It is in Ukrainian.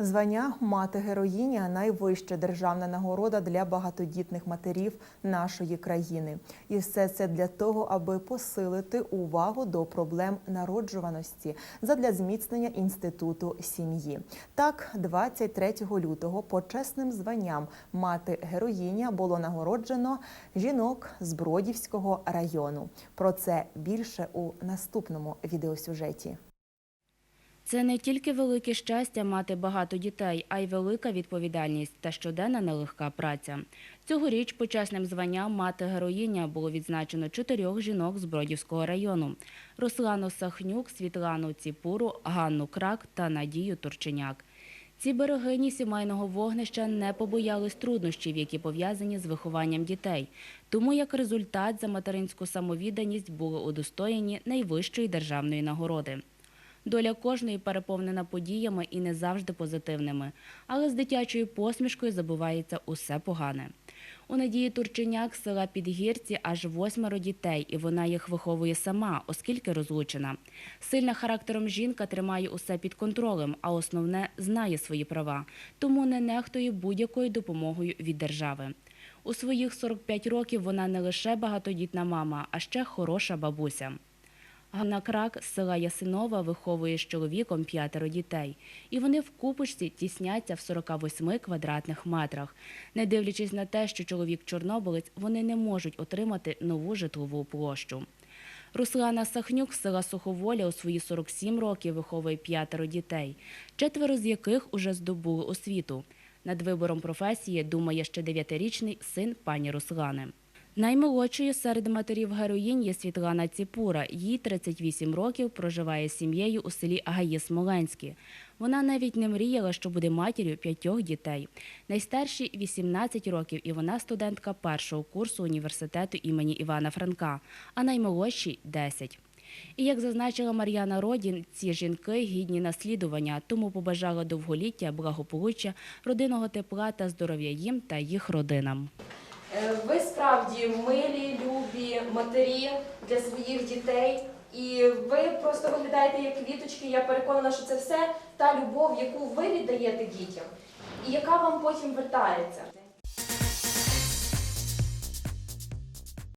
Звання мати героїня найвища державна нагорода для багатодітних матерів нашої країни. І все це для того, аби посилити увагу до проблем народжуваності задля зміцнення інституту сім'ї. Так, 23 лютого почесним званням мати героїня було нагороджено жінок з Бродівського району. Про це більше у наступному відеосюжеті. Це не тільки велике щастя мати багато дітей, а й велика відповідальність та щоденна нелегка праця. Цьогоріч почесним званням мати героїня було відзначено чотирьох жінок з Бродівського району: Руслану Сахнюк, Світлану Ціпуру, Ганну Крак та Надію Турченяк. Ці берегині сімейного вогнища не побоялись труднощів, які пов'язані з вихованням дітей. Тому як результат за материнську самовідданість були удостоєні найвищої державної нагороди. Доля кожної переповнена подіями і не завжди позитивними, але з дитячою посмішкою забувається усе погане. У Надії Турченяк з села Підгірці аж восьмеро дітей, і вона їх виховує сама, оскільки розлучена. Сильна характером жінка тримає усе під контролем, а основне знає свої права, тому не нехтує будь-якою допомогою від держави. У своїх 45 років вона не лише багатодітна мама, а ще хороша бабуся. Ганна Крак з села Ясинова виховує з чоловіком п'ятеро дітей, і вони в купочці тісняться в 48 квадратних метрах. Не дивлячись на те, що чоловік чорнобилець, вони не можуть отримати нову житлову площу. Руслана Сахнюк з села Суховоля у свої 47 років виховує п'ятеро дітей, четверо з яких уже здобули освіту. Над вибором професії думає ще дев'ятирічний син пані Руслани. Наймолодшою серед матерів героїнь є Світлана Ціпура. Їй 38 років проживає з сім'єю у селі Агаї Смоленське. Вона навіть не мріяла, що буде матір'ю п'ятьох дітей. Найстаршій 18 років, і вона студентка першого курсу університету імені Івана Франка, а наймолодшій 10. І як зазначила Мар'яна Родін, ці жінки гідні наслідування, тому побажала довголіття, благополуччя, родинного тепла та здоров'я їм та їх родинам. Е, Ви справді милі, любі матері для своїх дітей, і ви просто виглядаєте як квіточки. Я переконана, що це все та любов, яку ви віддаєте дітям, і яка вам потім вертається.